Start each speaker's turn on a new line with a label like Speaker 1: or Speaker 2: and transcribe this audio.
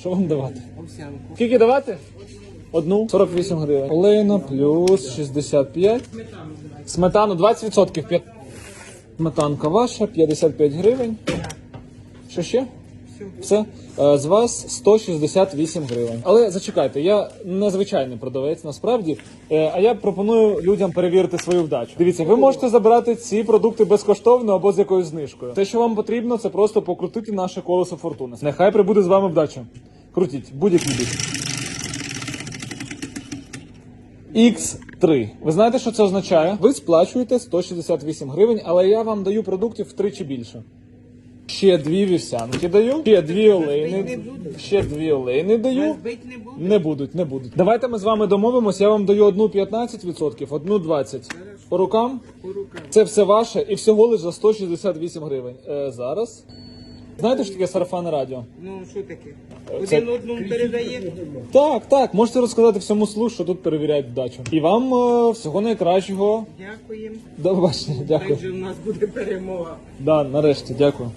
Speaker 1: Що вам давати?
Speaker 2: Овсянку.
Speaker 1: Скільки давати? Одну 48 гривень. Олейна плюс 65. Сметану 20%. П'ят- Сметанка ваша 55 гривень. Що ще? Все. Е, З вас 168 гривень. Але зачекайте, я незвичайний продавець насправді. Е, А я пропоную людям перевірити свою вдачу. Дивіться, ви можете забирати ці продукти безкоштовно або з якоюсь знижкою. Те, що вам потрібно, це просто покрутити наше колесо фортуни. Нехай прибуде з вами вдача. Крутіть будь-який бік. X3. Ви знаєте, що це означає? Ви сплачуєте 168 гривень, але я вам даю продуктів втричі більше. Ще дві вівсянки даю, ще дві олейни, ще дві олейни даю. Не будуть, не будуть. Давайте ми з вами домовимось. Я вам даю одну 15%, одну 20%. По рукам.
Speaker 2: По рукам.
Speaker 1: Це все ваше і всього лиш за 168 гривень. Е, зараз. Знаєте, що таке сарафанне радіо?
Speaker 2: Ну, що таке?
Speaker 1: це-
Speaker 2: Один одному передає?
Speaker 1: Так, так, можете розказати всьому слух, що тут перевіряють вдачу. І вам е, всього найкращого.
Speaker 2: Дякуємо.
Speaker 1: До побачення, дякую.
Speaker 2: Так же в нас буде перемога.
Speaker 1: Да, нарешті, дякую.